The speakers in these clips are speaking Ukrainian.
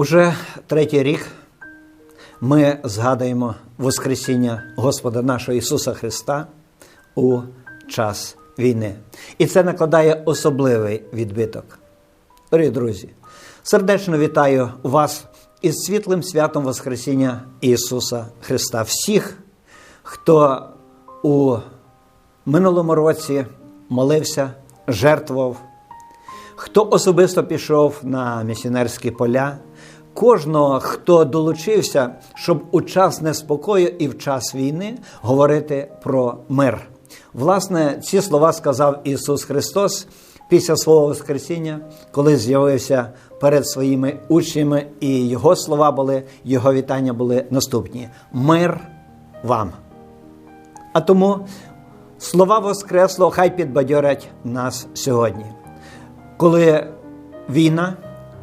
Уже третій рік ми згадуємо Воскресіння Господа нашого Ісуса Христа у час війни. І це накладає особливий відбиток. Дорогі друзі, сердечно вітаю вас із світлим святом Воскресіння Ісуса Христа. Всіх, хто у минулому році молився, жертвував, хто особисто пішов на місіонерські поля, кожного, хто долучився, щоб у час неспокою і в час війни говорити про мир. Власне, ці слова сказав Ісус Христос після свого Воскресіння, коли з'явився перед своїми учнями, і Його слова були, Його вітання були наступні: Мир вам. А тому слова Воскресло хай підбадьорять нас сьогодні. Коли війна,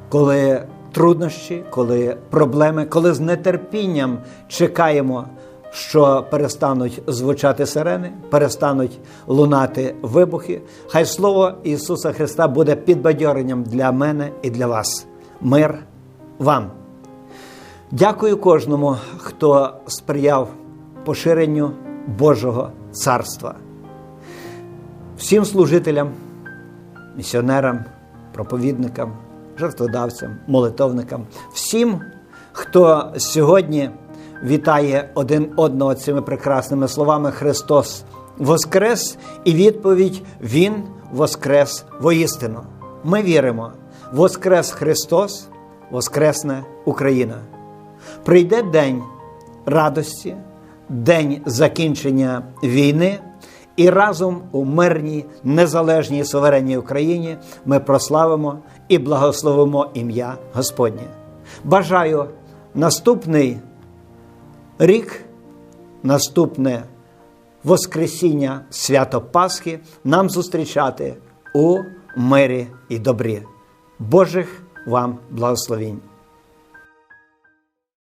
коли труднощі, коли проблеми, коли з нетерпінням чекаємо, що перестануть звучати сирени, перестануть лунати вибухи, хай слово Ісуса Христа буде підбадьоренням для мене і для вас. Мир вам. Дякую кожному, хто сприяв поширенню Божого царства. Всім служителям, місіонерам, проповідникам, жертводавцям, молитовникам, всім, хто сьогодні вітає один одного цими прекрасними словами Христос Воскрес і відповідь Він Воскрес воістину. Ми віримо, Воскрес Христос, Воскресне Україна. Прийде день радості, день закінчення війни. І разом у мирній, незалежній суверенній Україні ми прославимо і благословимо ім'я Господнє. Бажаю наступний рік, наступне Воскресіння свято Пасхи нам зустрічати у мирі і добрі. Божих вам благословінь!